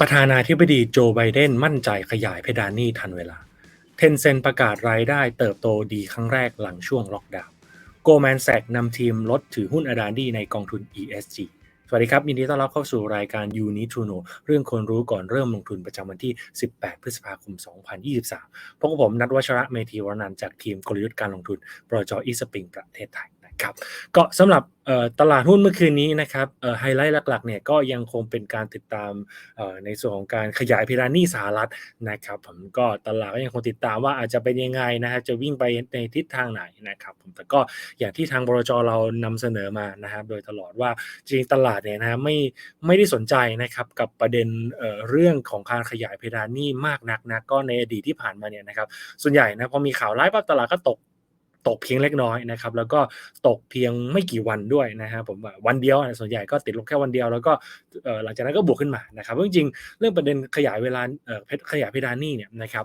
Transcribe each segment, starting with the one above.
ประธานาธิบดีโจไบเดนมั่นใจขยายเพดานหนี้ทันเวลา เทนเซนประกาศรายได้เติบโตดีครั้งแรกหลังช่วงล็อกดาวน์ โกลแมนแซกนำทีมลดถือหุ้นอดานีในกองทุน ESG สวัสดีครับยินดีต้อนรับเข้าสู่รายการ You Need to Know เรื่องคนรู้ก่อนเริ่มลงทุนประจำวันที่ 18 พฤษภาคม 2023 พบกับผมนัทวัชระเมธีวรนันจากทีมกลยุทธ์การลงทุนบรจอีสปริงประเทศไทย ครับก็สำหรับตลาดหุ้นเมื่อคืนนี้นะครับไฮไลท์หลักๆเนี่ยก็ยังคงเป็นการติดตามในส่วนของการขยายเพดานหนี้สหรัฐนะครับผมก็ตลาดก็ยังคงติดตามว่าอาจจะเป็นยังไงนะฮะจะวิ่งไปในทิศทางไหนนะครับผมแต่ก็อย่างที่ทางบรจเรานำเสนอมานะครับโดยตลอดว่าจริงตลาดเนี่ยนะไม่ไม่ได้สนใจนะครับกับประเด็นเรื่องของการขยายเพดานหนี้มากนักนะก็ในอดีตที่ผ่านมาเนี่ยนะครับส่วนใหญ่นะพอมีข่าวร้ายปั๊บตลาดก็ตก ตกเพียงเล็กน้อยนะครับ แล้วก็ตกเพียงไม่กี่วันด้วยนะฮะผมว่าวันเดียวส่วนใหญ่ก็ติดลบแค่วันเดียว แล้วก็หลังจากนั้นก็บวกขึ้นมานะครับจริงๆเรื่องประเด็นขยายเวลาขยายเพดานนี่เนี่ยนะครับ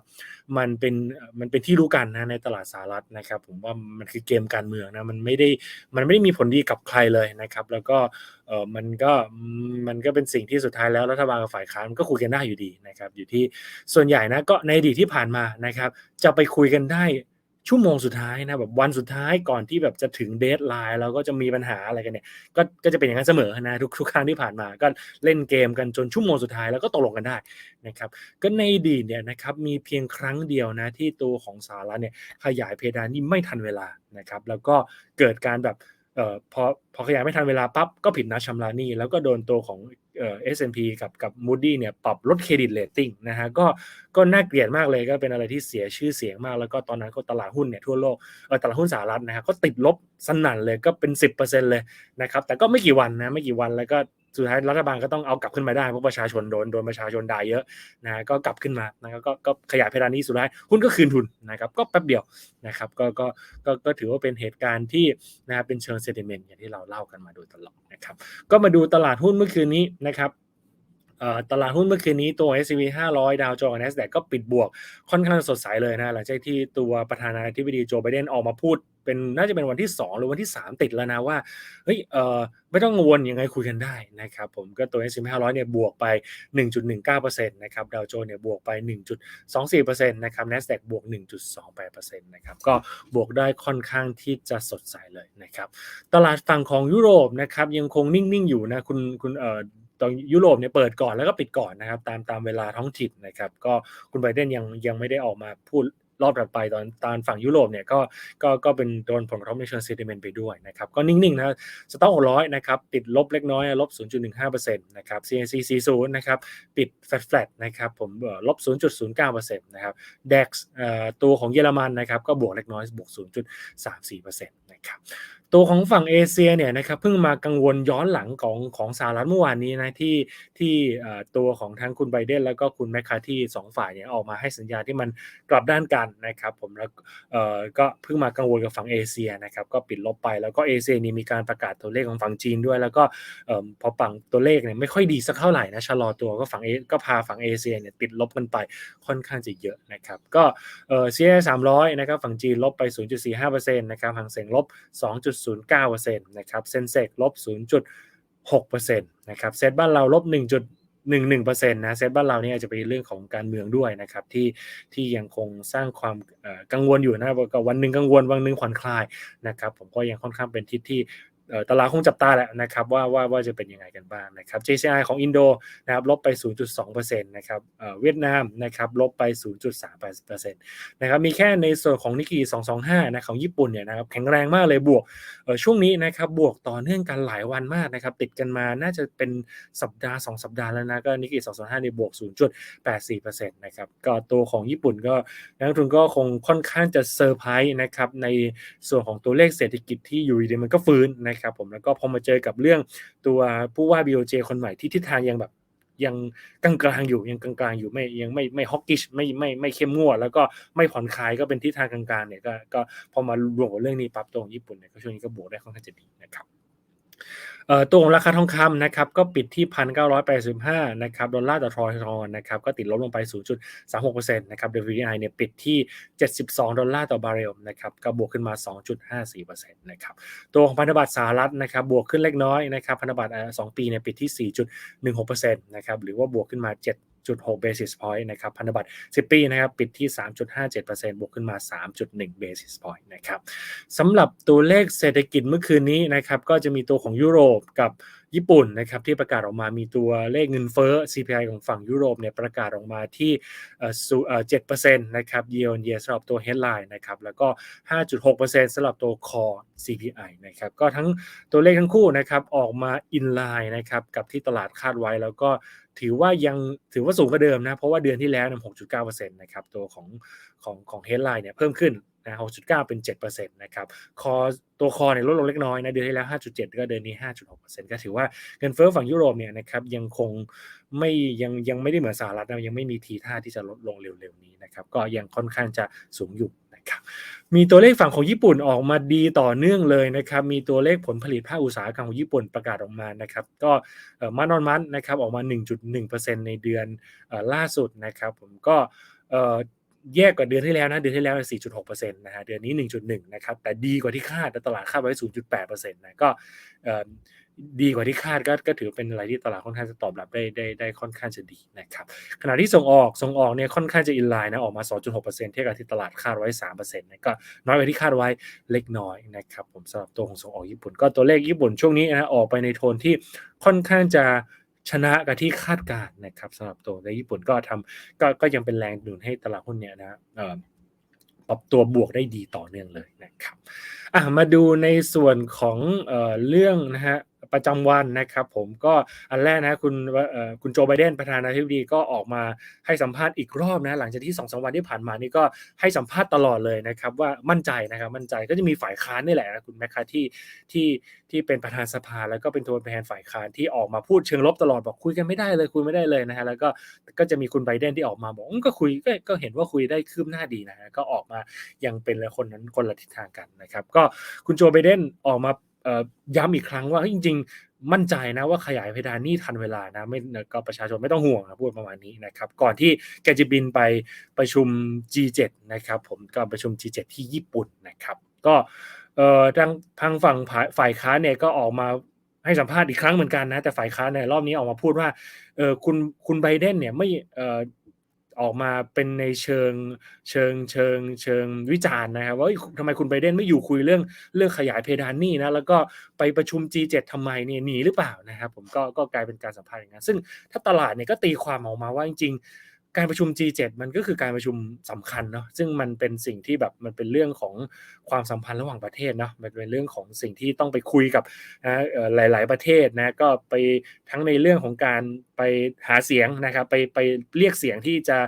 มันเป็นมันเป็นที่รู้กันนะในตลาดสหรัฐนะครับ ผมว่ามันคือเกมการเมืองนะมันไม่ได้มันไม่ได้มีผลดีกับใครเลยนะครับ แล้วก็เออมันก็มันก็เป็นสิ่งที่สุดท้ายแล้วรัฐบาลกับฝ่ายค้านก็คุยกันได้อยู่ดีนะครับ อยู่ที่ส่วนใหญ่นะก็ในอดีตที่ผ่านมานะครับ จะไปคุยกันได้ ชั่วโมงสุดท้ายนะแบบวันสุดท้ายก่อนที่แบบจะถึงเดทไลน์เราก็จะมีปัญหาอะไรกันเนี่ยก็ก็จะเป็นอย่างนั้นเสมอนะทุกทุกครั้งที่ผ่านมาก็เล่นเกมกันจนชั่วโมงสุดท้ายแล้วก็ตกลงกันได้นะครับก็ในดีเนี่ยนะครับมีเพียงครั้งเดียวนะที่ตัวของสาระเนี่ยขยายเพดานนี่ไม่ทันเวลานะครับแล้วก็เกิดการแบบ เอ่อพอพอขยายไม่ทันเวลาปั๊บก็ผิดนัดชำระหนี้แล้วก็โดนตัวของเอ่อ S&P กับกับ Moody เนี่ยปรับลดเครดิตเลตติ้งนะฮะก็ก็น่าเกลียดมากเลยก็เป็นอะไรที่เสียชื่อเสียงมาก แล้วก็ตอนนั้นก็ตลาดหุ้นเนี่ยทั่วโลกเออตลาดหุ้นสหรัฐนะฮะก็ติดลบสนั่นเลยก็เป็น 10%เลยนะครับแต่ก็ไม่กี่วันนะไม่กี่วันแล้วก็ สุดท้ายรัฐบาลก็ต้องเอากลับขึ้นมาได้เพราะประชาชนโดนโดนประชาชนด่าเยอะนะก็กลับขึ้นมานะครับก็ก็ขยายเพดานนี้สุดท้ายหุ้นก็คืนทุนนะครับก็แป๊บเดียวนะครับก็ก็ก็ก็ถือว่าเป็นเหตุการณ์ที่นะครับเป็นเชิงเซติเมนต์อย่างที่เราเล่ากันมาโดยตลอดนะครับก็มาดูตลาดหุ้นเมื่อคืนนี้นะครับ ตลาดหุ้นเมื่อคืนนี้ตัว S&P 500 ดาวโจนส์ NASDAQ ก็ปิดบวกค่อนข้างสดใสเลยนะหลังจากที่ตัวประธานาธิบดีโจไบเดนออกมาพูดเป็นน่าจะเป็นวันที่ 2 หรือวันที่ 3 ติดแล้วนะว่าเฮ้ยเออไม่ต้องกังวลยังไงคุยกันได้นะครับผมก็ตัว S&P 500 เนี่ยบวกไป 1.19%นะครับดาวโจนส์เนี่ยบวกไป 1.24%นะครับ NASDAQ บวก 1.28%นะครับก็บวกได้ค่อนข้างที่จะสดใสเลยนะครับตลาดฝั่งของยุโรปนะครับยังคงนิ่งๆอยู่นะคุณคุณเอ่อ ตอนยุโรปเนี่ยเปิดก่อนแล้วก็ปิดก่อนนะครับ ตามตามเวลาท้องถิ่นนะครับ ก็คุณไบเดนยังยังไม่ได้ออกมาพูดรอบถัดไปตอนตอนฝั่งยุโรปเนี่ยก็ก็ก็เป็นโดนผลกระทบในเชิงเซติเมนต์ไปด้วยนะครับ ก็นิ่งๆนะสต็อกหกร้อยนะครับ ติดลบเล็กน้อยลบ 0.15%นะครับ CAC 40นะครับ ปิดแฟลตนะครับผมลบ 0.09%นะครับ DAX ตัวของเยอรมันนะครับ ก็บวกเล็กน้อยบวก 0.34%นะครับ ตัวของฝั่งเอเชียเนี่ยนะครับเพิ่งมากังวลย้อนหลังของของสหรัฐเมื่อวานนี้นะที่ที่ตัวของทั้งคุณไบเดนแล้วก็คุณแมคคาที่สองฝ่ายเนี่ยออกมาให้สัญญาที่มันกลับด้านกันนะครับผมแล้วก็เพิ่งมากังวลกับฝั่งเอเชียนะครับก็ปิดลบไปแล้วก็เอเชียนี่มีการประกาศตัวเลขของฝั่งจีนด้วย แล้วก็พอฝั่งตัวเลขเนี่ยไม่ค่อยดีสักเท่าไหร่นะชะลอตัวก็ฝั่งเอก็พาฝั่งเอเชียเนี่ยติดลบกันไปค่อนข้างจะเยอะนะครับก็เออซีเอสามร้อยนะครับฝั่งจีนลบไป 0.45%นะครับหางเสียงลบ 2 0.09%นะครับเซนเซกลบ 0.6%นะครับเซตบ้านเราลบ 1 11%นะเซตบ้านเราเนี่ยจะเป็นเรื่องของการเมืองด้วยนะครับที่ที่ยังคงสร้างความกังวลอยู่นะวันหนึ่งกังวลวันหนึ่งผ่อนคลายนะครับผมก็ยังค่อนข้างเป็นทิศที่ ตลาดคงจับตาแหละนะครับว่าว่าว่าจะเป็นยังไงกันบ้างนะครับ JCI ของอินโดนะครับลบไป 0.2%นะครับเวียดนามนะครับลบไป 0.38%นะครับมีแค่ในส่วนของนิกเกิ225นะของญี่ปุ่นเนี่ยนะครับแข็งแรงมากเลยบวกช่วงนี้นะครับบวกต่อเนื่องกันหลายวันมากนะครับติดกันมาน่าจะเป็นสัปดาห์ 2 สัปดาห์แล้วนะก็นิกเกิ225ในบวก 0.84%นะครับก็ตัวของญี่ปุ่นก็นักลงทุนก็คงค่อนข้างจะเซอร์ไพรส์นะครับในส่วนของตัวเลขเศรษฐกิจที่อยู่ดีมันก็ฟื้นนะครับครับผมแล้วก็พอมาเจอกับเรื่องตัวผู้ว่า BOJ คนใหม่ที่ทิศทางยังแบบยังกลางๆอยู่ยังกลางๆอยู่ไม่ยังไม่ไม่ฮอกกิชไม่ไม่ไม่เข้มงวดแล้วก็ไม่ผ่อนคลายก็เป็นทิศทางกลางๆเนี่ยก็ก็พอมารวมกับเรื่องนี้ปั๊บตรงญี่ปุ่นเนี่ยก็ช่วงนี้ก็บวกได้ค่อนข้างจะดีนะครับ ตัวของราคาทองคำนะครับก็ปิดที่ 1,985 นะครับดอลลาร์ต่อทรอยทอนนะครับก็ติดลบลงไป 0.36%นะครับ WTI เนี่ยปิดที่ 72 ดอลลาร์ต่อบาร์เรลนะครับก็บวกขึ้นมา 2.54%นะครับตัวของพันธบัตรสหรัฐนะครับบวกขึ้นเล็กน้อยนะครับพันธบัตรเอ่อ2ปีเนี่ยปิดที่ 4.16%นะครับหรือว่าบวกขึ้นมา 7 0.6 basis point นะครับพันธบัตร 10 ปีนะครับปิดที่ 3.57%บวกขึ้นมา 3.1 basis point นะครับสำหรับตัวเลขเศรษฐกิจเมื่อคืนนี้นะครับก็จะมีตัวของยุโรปกับญี่ปุ่นนะครับที่ประกาศออกมามีตัวเลขเงินเฟ้อ CPI ของฝั่งยุโรปเนี่ยประกาศออกมาที่เอ่อสูเอ่อ7%นะครับ year on year สำหรับตัว headline นะครับแล้วก็ 5.6%สำหรับตัว core CPI นะครับก็ทั้งตัวเลขทั้งคู่นะครับออกมา in line นะครับกับที่ตลาดคาดไว้แล้วก็ ถือว่ายังถือว่าสูงกว่าเดิมนะ เพราะว่าเดือนที่แล้วเนี่ย6.9%นะครับ ตัวของของของ headline เนี่ยเพิ่มขึ้นนะ6.9เป็น7%นะครับ คอตัวคอเนี่ยลดลงเล็กน้อยนะเดือนที่แล้ว5.7ก็เดือนนี้5.6%ก็ถือว่าเงินเฟ้อฝั่งยุโรปเนี่ยนะครับยังคงไม่ยังยังไม่ได้เหมือนสหรัฐนะยังไม่มีทีท่าที่จะลดลงเร็วๆนี้นะครับ ก็ยังค่อนข้างจะสูงอยู่ นะครับมีตัวเลขฝั่งของญี่ปุ่นออกมาดีต่อเนื่องเลยนะครับ มีตัวเลขผลผลิตภาคอุตสาหกรรมของญี่ปุ่นประกาศออกมานะครับ ก็มันนอนมันนะครับออกมา 1.1%ในเดือนอล่าสุดนะครับผมก็แยกกว่าเดือนที่แล้วนะเดือนที่แล้ว 4.6%นะฮะเดือนนี้ 1.1 นะครับแต่ดีกว่าที่คาดตลาดคาดไว้ 0.8%นะก็ดีกว่าที่คาดก็ก็ถือเป็นอะไรที่ตลาดค่อนข้างจะตอบรับได้ได้ได้ค่อนข้างจะดีนะครับขณะที่ส่งออกส่งออกเนี่ยค่อนข้างจะอินไลน์นะออกมา 2.6%เทียบกับที่ตลาดคาดไว้ 3%นะก็น้อยกว่าที่คาดไว้เล็กน้อยนะครับผมสำหรับตัวของส่งออกญี่ปุ่น ก็ตัวเลขญี่ปุ่นช่วงนี้นะออกไปในโทนที่ค่อนข้างจะชนะกับที่คาดการณ์นะครับสำหรับตัวในญี่ปุ่นก็ทำก็ก็ยังเป็นแรงหนุนให้ตลาดหุ้นเนี่ยนะปรับตัวบวกได้ดีต่อเนื่องเลยนะครับอะมาดูในส่วนของเออเรื่องนะฮะ ประจำวันนะครับ ผมก็อันแรกนะคุณคุณโจไบเดนประธานาธิบดีก็ออกมาให้สัมภาษณ์อีกรอบนะ หลังจากที่สองสวันที่ผ่านมานี่ก็ให้สัมภาษณ์ตลอดเลยนะครับว่ามั่นใจนะครับมั่นใจก็จะมีฝ่ายค้านนี่แหละนะคุณแมคคาที่ที่ที่เป็นประธานสภาแล้วก็เป็นตัวแทนฝ่ายค้านที่ออกมาพูดเชิงลบตลอดบอกคุยกันไม่ได้เลยคุยไม่ได้เลยนะฮะแล้วก็ก็จะมีคุณไบเดนที่ออกมาบอกก็คุยก็ก็เห็นว่าคุยได้คืบหน้าดีนะฮะก็ออกมายังเป็นลยคนนั้นคนละทิศทางกันนะครับ ก็คุณโจไบเดนออกมา ย้ำอีกครั้งว่าจริง ๆ มั่นใจนะว่าขยายเพดานนี่ทันเวลานะไม่ก็ประชาชนไม่ต้องห่วงนะพูดประมาณนี้นะครับ ก่อนที่แกจะบินไปประชุม G7 นะครับ ผมก็ประชุม G7 ที่ญี่ปุ่นนะครับ ก็ทางทางฝั่งฝ่ายค้านเนี่ยก็ออกมาให้สัมภาษณ์อีกครั้งเหมือนกันนะ แต่ฝ่ายค้านในรอบนี้ออกมาพูดว่าเออคุณคุณไบเดนเนี่ยไม่เออ ออกมาเป็นในเชิงเชิงเชิงเชิงวิจารณ์นะครับว่าทำไมคุณไบเดนไม่อยู่คุยเรื่องเรื่องขยายเพดานนี่นะแล้วก็ไปประชุม G7 ทำไมเนี่ยหนีหรือเปล่านะครับผมก็ก็กลายเป็นการสัมภาษณ์อย่างนั้นซึ่งถ้าตลาดเนี่ยก็ตีความออกมาว่าจริงๆ การประชุม G7 มันก็คือการประชุมสำคัญเนาะซึ่งมันเป็นสิ่งที่แบบมันเป็นเรื่องของความสัมพันธ์ระหว่างประเทศเนาะมันเป็นเรื่องของสิ่งที่ต้องไปคุยกับนะหลาย ๆ ประเทศนะก็ไปทั้งในเรื่องของการไปหาเสียงนะครับไปไปเรียกเสียงที่จะ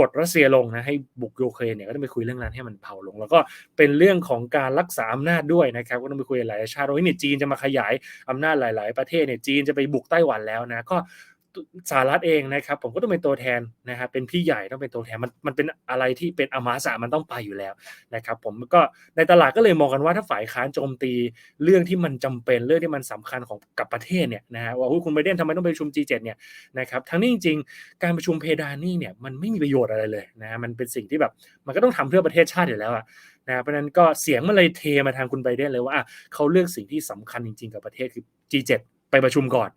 กดรัสเซียลงนะให้บุกยูเครนเนี่ยก็ต้องไปคุยเรื่องนั้นให้มันเผาลง แล้วก็เป็นเรื่องของการรักษาอำนาจด้วยนะครับก็ต้องไปคุยหลายชาติว่าเนี่ยจีนจะมาขยายอำนาจหลาย ๆ ประเทศเนี่ยจีนจะไปบุกไต้หวันแล้วนะก็ สหรัฐเองนะครับ ผมก็ต้องเป็นตัวแทนนะครับเป็นพี่ใหญ่ต้องเป็นตัวแทนมันมันเป็นอะไรที่เป็นอมาสะมันต้องไปอยู่แล้วนะครับ ผมก็ในตลาดก็เลยมองกันว่าถ้าฝ่ายค้านโจมตีเรื่องที่มันจำเป็นเรื่องที่มันสำคัญของกับประเทศเนี่ยนะฮะว่าคุณไบเดนทำไมต้องไปประชุม G7 เนี่ยนะครับทั้งนี้จริงๆ การประชุมเพดานนี่เนี่ยมันไม่มีประโยชน์อะไรเลยนะมันเป็นสิ่งที่แบบมันก็ต้องทำเพื่อประเทศชาติอยู่แล้วอะนะเพราะนั้นก็เสียงมันเลยเทมาทางคุณไบเดนเลยว่าเขาเลือกสิ่งที่สำคัญจริง ๆ กับประเทศคือ G7 ไปประชุมก่อน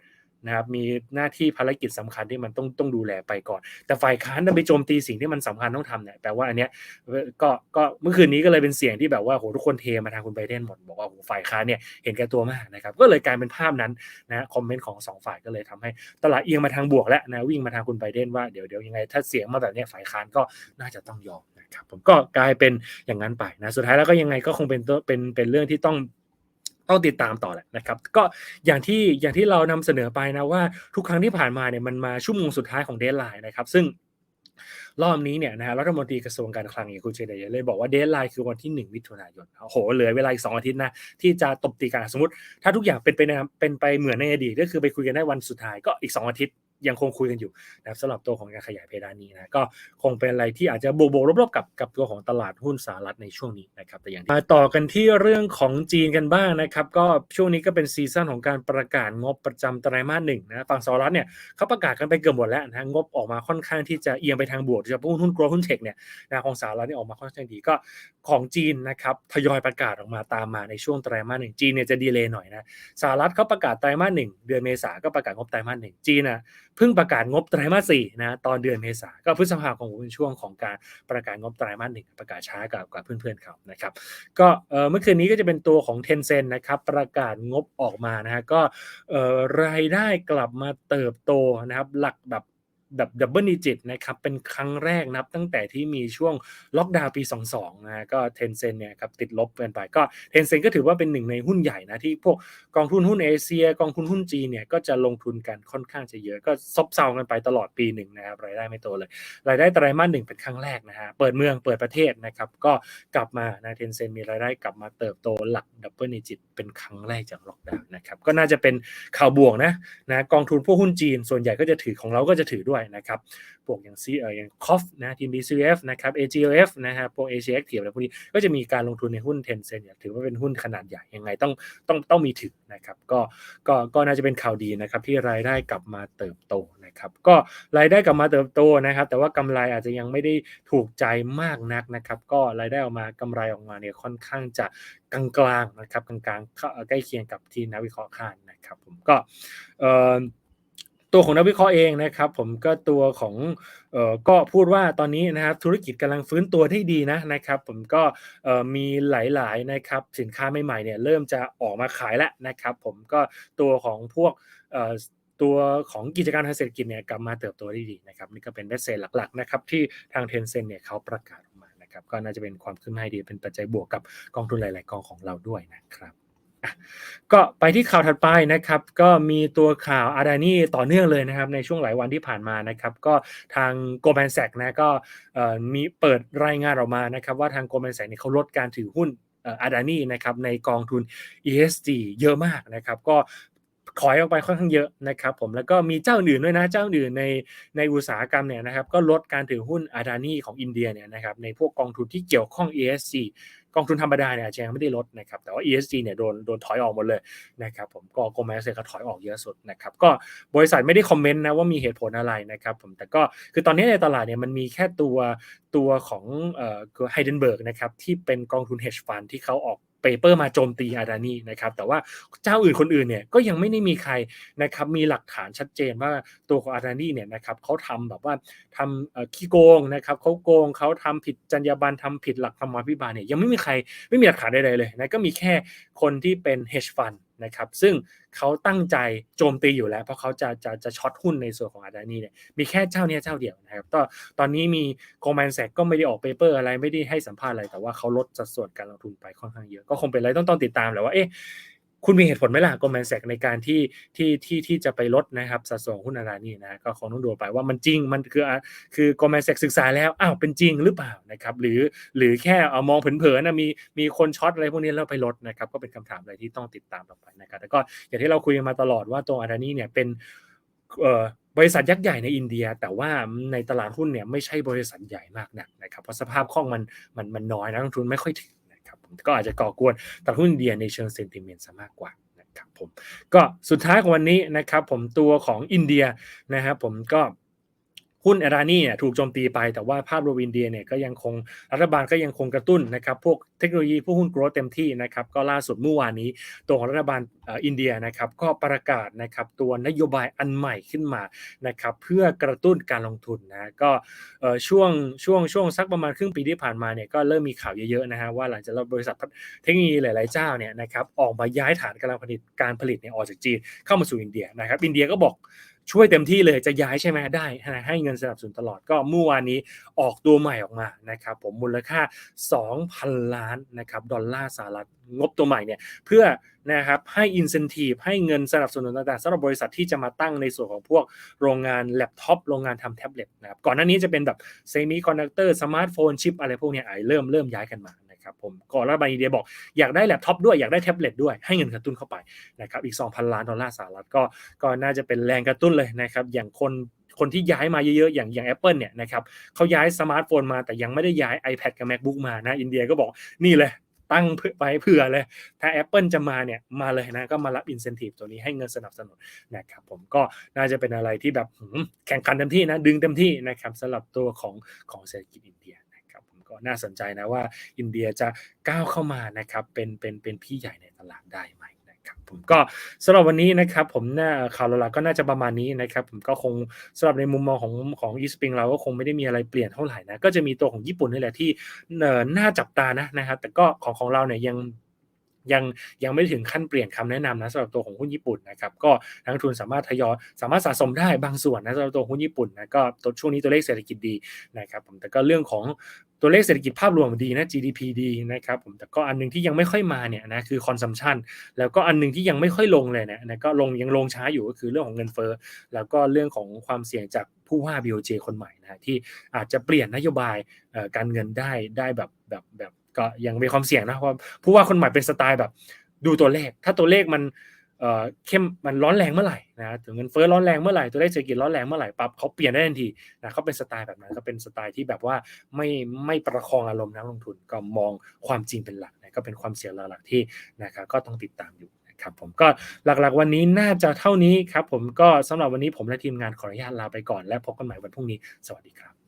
นะครับมีหน้าที่ภารกิจสำคัญที่มันต้องต้องดูแลไปก่อน แต่ฝ่ายค้านไปโจมตีสิ่งที่มันสำคัญต้องทำเนี่ยแปลว่าอันเนี้ยก็ก็เมื่อคืนนี้ก็เลยเป็นเสียงที่แบบว่าโหทุกคนเทมาทางคุณไบเดนหมดบอกว่าโหฝ่ายค้านเนี่ยเห็นแก่ตัวมากนะครับก็เลยกลายเป็นภาพนั้นนะคอมเมนต์ของสองฝ่ายก็เลยทำให้ตลาดเอียงมาทางบวกแล้วนะวิ่งมาทางคุณไบเดนว่าเดี๋ยวเดี๋ยวยังไงถ้าเสียงมาแบบนี้ฝ่ายค้านก็น่าจะต้องยอมนะครับผมก็กลายเป็นอย่างนั้นไปนะสุดท้ายแล้วก็ยังไงก็คงเป็นเป็นเป็นเรื่องที่ต้อง ต้องติดตามต่อแหละนะครับ ก็อย่างที่อย่างที่เรานำเสนอไปนะว่าทุกครั้งที่ผ่านมาเนี่ยมันมาชั่วโมงสุดท้ายของเดทไลน์นะครับ ซึ่งรอบนี้เนี่ยนะฮะรัฐมนตรีกระทรวงการคลังอย่างคุณเจเดย์เลยบอกว่าเดทไลน์คือวันที่ 1 มิถุนายนโอ้โหเหลือเวลาอีกสอาทิตย์นะที่จะตบตีกันสมมติ ถ้าทุกอย่างเป็นไปเป็นไปเหมือนในอดีตก็คือไปคุยกันได้วันสุดท้ายก็อีก 2 อาทิตย์ ยังคงคุยกันอยู่นะครับสำหรับตัวของการขยายเพดานนี้นะก็คงเป็นอะไรที่อาจจะบวกบวกลบๆกับกับตัวของตลาดหุ้นสหรัฐในช่วงนี้นะครับแต่อย่างมาต่อกันที่เรื่องของจีนกันบ้างนะครับก็ช่วงนี้ก็เป็นซีซั่นของการประกาศงบประจำไตรมาสหนึ่งนะฝั่งสหรัฐเนี่ยเขาประกาศกันไปเกือบหมดแล้วนะงบออกมาค่อนข้างที่จะเอียงไปทางบวกโดยเฉพาะหุ้นกรหุ้นเทคเนี่ยนะของสหรัฐเนี่ยออกมาค่อนข้างดีก็ของจีนนะครับทยอยประกาศออกมาตามมาในช่วงไตรมาสหนึ่งจีนเนี่ยจะดีเลย์หน่อยนะสหรัฐเขาประกาศไตรมาสหนึ่งเดือนเมษาก็ประกาศงบไตรมาสหนึ่งจีนอะเพิ่งประกาศงบไตรมาสสี่นะตอนเดือนเมษาก็พฤษภาคมเป็นช่วงของการประกาศงบไตรมาสหนึ่งประกาศช้ากับกับเพื่อนๆเขานะครับก็เมื่อคืนนี้ก็จะเป็นตัวของเทนเซ็นนะครับประกาศงบออกมานะฮะก็รายได้กลับมาเติบโตนะครับหลักแบบ แบบดับเบิลดิจิตนะครับเป็นครั้งแรกนับตั้งแต่ที่มีช่วงล็อกดาวน์ปี 22นะก็เทนเซ็นเนี่ยครับติดลบกินไปก็เทนเซ็นก็ถือว่าเป็นหนึ่งในหุ้นใหญ่นะที่พวกกองทุนหุ้นเอเชีย กองทุนหุ้นจีนเนี่ยก็จะลงทุนกันค่อนข้างจะเยอะก็ซบเซากันไปตลอดปีหนึ่งนะครับรายได้ไม่โตเลย รายได้ไตรมาสหนึ่งเป็นครั้งแรกนะฮะเปิดเมืองเปิดประเทศนะครับก็กลับมานะเทนเซ็นมีรายได้กลับมาเติบโตหลักดับเบิลดิจิตเป็นครั้งแรกจากล็อกดาวน์นะครับก็น่าจะเป็นข่าวบวกนะนะกองทุนพวกหุ้นจีนส่วนใหญ่ก็จะถือของเราก็จะถือด้วยนะครับพวกอย่างซีเอออย่างคอฟนะทีม DCF นะครับ AGOF นะครับพวก Asia Active อะไรพวกนี้ก็จะมีการลงทุนในหุ้น Tencent เนี่ยถือว่าเป็นหุ้นขนาดใหญ่ยังไงต้องต้องต้องมีถือนะครับก็ก็ก็น่าจะเป็นข่าวดีนะครับที่รายได้กลับมาเติบโตนะครับก็รายได้กลับมาเติบโตนะครับแต่ว่ากำไรอาจจะยังไม่ได้ถูกใจมากนักนะครับก็รายได้ออกมากำไรออกมาเนี่ยค่อนข้างจะกลางๆนะครับกลางๆใกล้เคียงกับที่นักวิเคราะห์คาดนะครับผมก็เอ่อ ตัวของนักวิเคราะห์เองนะครับ ผมก็ตัวของเอ่อก็พูดว่าตอนนี้นะครับธุรกิจกำลังฟื้นตัวได้ดีนะนะครับ ผมก็เอ่อมีหลายๆนะครับสินค้าใหม่ๆเนี่ยเริ่มจะออกมาขายแล้วนะครับ ผมก็ตัวของพวกเอ่อตัวของกิจการทางเศรษฐกิจเนี่ยกลับมาเติบโตได้ดีนะครับนี่ก็เป็นเบสเซนหลักๆนะครับที่ทางเทนเซ็นเนี่ยเขาประกาศออกมานะครับก็น่าจะเป็นความขึ้นให้ดีเป็นปัจจัยบวกกับกองทุนหลาย ๆ กองของเราด้วยนะครับ ก็ไปที่ข่าวถัดไปนะครับ ก็มีตัวข่าวอาดานี่ต่อเนื่องเลยนะครับ ในช่วงหลายวันที่ผ่านมานะครับ ก็ทางโกลแมนแซกนะก็มีเปิดรายงานออกมานะครับ ว่าทางโกลแมนแซกเนี่ยเขาลดการถือหุ้นอาดานี่นะครับในกองทุน ESG เยอะมากนะครับ ก็ ถอยออกไปค่อนข้างเยอะนะครับผมแล้วก็มีเจ้าอื่นด้วยนะเจ้าอื่นในในอุตสาหกรรมเนี่ยนะครับก็ลดการถือหุ้นอาดานีของอินเดียเนี่ยนะครับในพวกกองทุนที่เกี่ยวข้อง ESG กองทุนธรรมดาเนี่ยอาจจะยังไม่ได้ลดนะครับแต่ว่า ESG เนี่ยโดนโดนถอยออกหมดเลยนะครับผมก็โกลแมนเซก็ถอยออกเยอะสุดนะครับก็บริษัทไม่ได้คอมเมนต์นะว่ามีเหตุผลอะไรนะครับผมแต่ก็คือตอนนี้ในตลาดเนี่ยมันมีแค่ตัวตัวของเอ่อไฮเดนเบิร์กนะครับที่เป็นกองทุน hedge fund ที่เขาออก เปเปอร์มาโจมตีอาดานีนะครับแต่ว่าเจ้าอื่นคนอื่นเนี่ยก็ยังไม่ได้มีใครนะครับมีหลักฐานชัดเจนว่าตัวของอาดานีเนี่ยนะครับเขาทำแบบว่าทำขี้โกงนะครับเขาโกงเขาทำผิดจรรยาบรรณทำผิดหลักธรรมาภิบาลเนี่ยยังไม่มีใครไม่มีหลักฐานใดๆเลยนะก็มีแค่คนที่เป็น hedge fund นะครับซึ่งเขาตั้งใจโจมตีอยู่แล้ว เพราะเขาจะจะจะช็อตหุ้นในส่วนของอาดานีเนี่ยมีแค่เจ้าเนี้ยเจ้าเดียวนะครับก็ตอนนี้มีโกลแมนแซกก็ไม่ได้ออกเปเปอร์อะไรไม่ได้ให้สัมภาษณ์อะไรแต่ว่าเขาลดสัดส่วนการลงทุนไปค่อนข้างเยอะ ก็คงเป็นอะไรต้องต้องติดตามแหละว่าเอ๊ะ คุณมีเหตุผลไหมล่ะโกลแมนแซกในการที่ที่ที่ที่จะไปลดนะครับสัดส่วนหุ้นอารานี่นะก็คงต้องดูไปว่ามันจริงมันคือคือโกลแมนแซกศึกษาแล้วอ้าวเป็นจริงหรือเปล่านะครับหรือหรือแค่เอามองเผินๆนะมีมีคนช็อตอะไรพวกนี้แล้วไปลดนะครับก็เป็นคำถามอะไรที่ต้องติดตามต่อไปนะครับแต่ก็อย่างที่เราคุยกันมาตลอดว่าตัวอารานี่เนี่ยเป็นบริษัทยักษ์ใหญ่ในอินเดีย แต่ว่าในตลาดหุ้นเนี่ยไม่ใช่บริษัทใหญ่มากนักนะครับเพราะสภาพคล่องมันมันมันน้อยนักลงทุนไม่ค่อยถึง ครับก็อาจจะก่อกวนตลาดหุ้นเดียในเชิงเซนติเมนต์ซะมากกว่าครับผมก็สุดท้ายของวันนี้นะครับผมตัวของอินเดียนะครับผมก็ หุ้นอรานี่เนี่ยถูกโจมตีไปแต่ว่าภาพรวมอินเดียเนี่ยก็ยังคงรัฐบาลก็ยังคงกระตุ้นนะครับพวกเทคโนโลยีพวกหุ้นโกรธเต็มที่นะครับก็ล่าสุดเมื่อวานนี้ตัวของรัฐบาลอินเดียนะครับก็ประกาศนะครับตัวนโยบายอันใหม่ขึ้นมานะครับเพื่อกระตุ้นการลงทุนนะก็ช่วงช่วงช่วงสักประมาณครึ่งปีที่ผ่านมาเนี่ยก็เริ่มมีข่าวเยอะๆนะฮะว่าหลังจากบริษัทเทคโนโลยีหลายๆเจ้าเนี่ยนะครับออกมาย้ายฐานการผลิตการผลิตเนี่ยออกจากจีนเข้ามาสู่อินเดียนะครับอินเดียก็บอก ช่วยเต็มที่เลยจะย้ายใช่ไหมได้ให้เงินสนับสนุนตลอดก็เมื่อวานนี้ออกตัวใหม่ออกมานะครับผมมูลค่า 2,000 ล้านนะครับดอลลาร์สหรัฐงบตัวใหม่เนี่ยเพื่อนะครับให้อินเซนティブให้เงินสนับสนุนต่างๆสำหรับบริษัทที่จะมาตั้งในส่วนของพวกโรงงานแล็ปท็อปโรงงานทำแท็บเล็ตนะครับก่อนหน้านี้จะเป็นแบบเซมิคอนดักเตอร์สมาร์ทโฟนชิปอะไรพวกนี้ไอเริ่มเริ่มย้ายกันมา นะครับผมก็รัฐบาลอินเดียบอกอยากได้แล็ปท็อปด้วยอยากได้แท็บเล็ตด้วยให้เงินกระตุ้นเข้าไปนะครับอีก 2,000 ล้านดอลลาร์สหรัฐก็ก็น่าจะเป็นแรงกระตุ้นเลยนะครับอย่างคนคนที่ย้ายมาเยอะๆ อย่างอย่าง Apple เนี่ยนะครับเขาย้ายสมาร์ทโฟนมาแต่ยังไม่ได้ย้าย iPad กับ MacBook มานะอินเดียก็บอกนี่เลยตั้งไปเผื่อเลย ถ้า Apple จะมาเนี่ยมาเลยนะ ก็มารับ incentive ตัวนี้ให้เงินสนับสนุนนะครับผมก็น่าจะเป็นอะไรที่แบบแข่งขันเต็มที่นะ ดึงเต็มที่นะครับสำหรับตัวของของเศรษฐกิจอินเดีย ก็น่าสนใจนะว่า อินเดียจะก้าวเข้ามานะครับเป็นเป็นเป็นพี่ใหญ่ในตลาดได้ไหมนะครับผมก็สำหรับวันนี้นะครับผมน่าข่าวหลักก็น่าจะประมาณนี้นะครับผมก็คงสำหรับในมุมมองของของอีสปริงเราก็คงไม่ได้มีอะไรเปลี่ยนเท่าไหร่นะก็จะมีตัวของญี่ปุ่นนี่แหละที่เน่าจับตานะนะครับแต่ก็ของของเราเนี่ยยัง ยังยังไม่ถึงขั้นเปลี่ยนคำแนะนำนะสำหรับตัวของหุ้นญี่ปุ่นนะครับก็นักลงทุนสามารถทยอยสามารถสะสมได้บางส่วนนะสำหรับตัวหุ้นญี่ปุ่นนะก็ตัวช่วงนี้ตัวเลขเศรษฐกิจดีนะครับผมแต่ก็เรื่องของตัวเลขเศรษฐกิจภาพรวมดีนะ GDP ดีนะครับผมแต่ก็อันหนึงที่ยังไม่ค่อยมาเนี่ยนะคือ consumption แล้วก็อันหนึงที่ยังไม่ค่อยลงเลยนะนะก็ลงยังลงช้าอยู่ก็คือเรื่องของเงินเฟ้อแล้วก็เรื่องของความเสี่ยงจากผู้ว่า BOJ คนใหม่นะฮะที่อาจจะเปลี่ยนนโยบายการเงินได้ได้แบบแบบแบบก็ยังมีความเสี่ยงนะเพราะผู้ว่าคนใหม่เป็นสไตล์แบบ ดูตัวเลข ถ้าตัวเลขมันเข้มมันร้อนแรงเมื่อไหร่นะถึงเงินเฟ้อร้อนแรงเมื่อไหร่ตัวเลขเศรษฐกิจร้อนแรงเมื่อไหร่ปั๊บเขาเปลี่ยนได้ทันทีนะเขาเป็นสไตล์แบบนั้นก็เป็นสไตล์ที่แบบว่าไม่ไม่ประคองอารมณ์นักลงทุนก็มองความจริงเป็นหลักนะก็เป็นความเสี่ยงหลักๆที่นะครับก็ต้องติดตามอยู่ ครับผมก็หลักๆวันนี้น่าจะเท่านี้ครับผมก็สำหรับวันนี้ผมและทีมงานขออนุญาตลาไปก่อนและพบกันใหม่วันพรุ่งนี้ สวัสดีครับ